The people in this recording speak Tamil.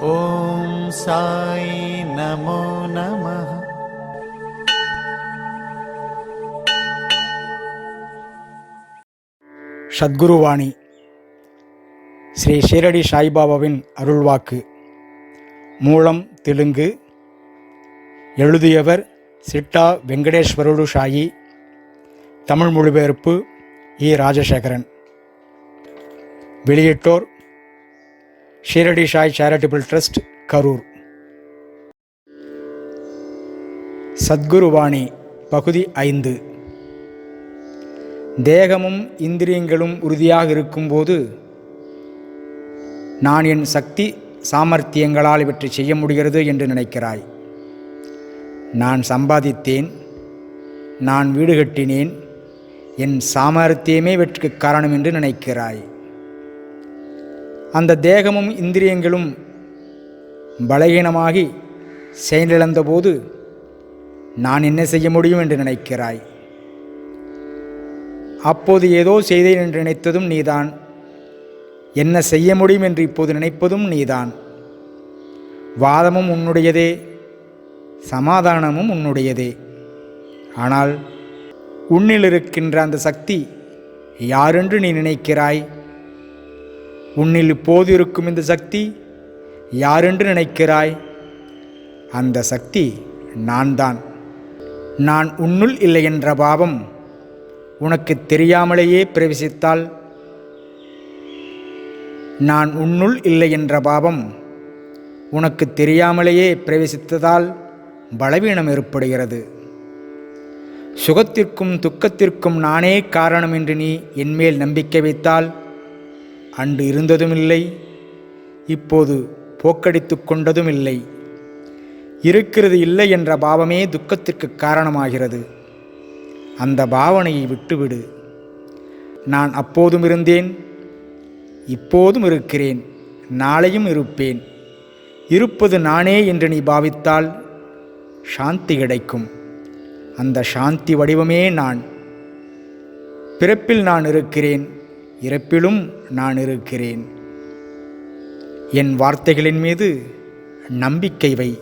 ஓம் சாய் நமோ நம சத்குருவாணி. ஸ்ரீ ஷீரடி சாய்பாபாவின் அருள்வாக்கு. மூலம் தெலுங்கு. எழுதியவர் சிட்டா வெங்கடேஸ்வருடு சாயி. தமிழ் மொழிபெயர்ப்பு இ. ராஜசேகரன். வெளியிட்டோர் ஷீரடி சாய் சேரிட்டபிள் ட்ரஸ்ட் கரூர். சத்குருவாணி பகுதி ஐந்து. தேகமும் இந்திரியங்களும் உறுதியாக இருக்கும்போது நான் என் சக்தி சாமர்த்தியங்களால் இவற்றை செய்ய முடிகிறது என்று நினைக்கிறாய். நான் சம்பாதித்தேன் நான் வீடு கட்டினேன் என் சாமர்த்தியமே இவற்றுக்கு காரணம் என்று நினைக்கிறாய். அந்த தேகமும் இந்திரியங்களும் பலகீனமாகி செயலிழந்தபோது நான் என்ன செய்ய முடியும் என்று நினைக்கிறாய்? அப்போது ஏதோ செய்தேன் என்று நினைத்ததும் நீதான். என்ன செய்ய முடியும் என்று இப்போது நினைப்பதும் நீதான். வாதமும் உன்னுடையதே சமாதானமும் உன்னுடையதே. ஆனால் உன்னில் இருக்கின்ற அந்த சக்தி யாரென்று நீ நினைக்கிறாய்? உன்னில் இப்போது இருக்கும் இந்த சக்தி யாரென்று நினைக்கிறாய்? அந்த சக்தி நான் தான் நான் உன்னுள் இல்லை என்ற பாவம் உனக்கு தெரியாமலேயே பிரவேசித்தால் நான் உன்னுள் இல்லை என்ற பாவம் உனக்கு தெரியாமலேயே பிரவேசித்ததால் பலவீனம் ஏற்படுகிறது. சுகத்திற்கும் துக்கத்திற்கும் நானே காரணம் என்று நீ என்மேல் நம்பிக்கை வைத்தால் அன்று இருந்ததும் இல்லை இப்போது போக்கடித்து கொண்டதும் இல்லை இருக்கிறது இல்லை என்ற பாவமே துக்கத்திற்கு காரணமாகிறது. அந்த பாவனையை விட்டுவிடு. நான் அப்போதும் இருந்தேன் இப்போதும் இருக்கிறேன் நாளையும் இருப்பேன். இருப்பது நானே என்று நீ பாவித்தால் சாந்தி கிடைக்கும். அந்த சாந்தி வடிவமே நான். பிறப்பில் நான் இருக்கிறேன் இறப்பிலும் நான் இருக்கிறேன். என் வார்த்தைகளின் மீது நம்பிக்கை வை.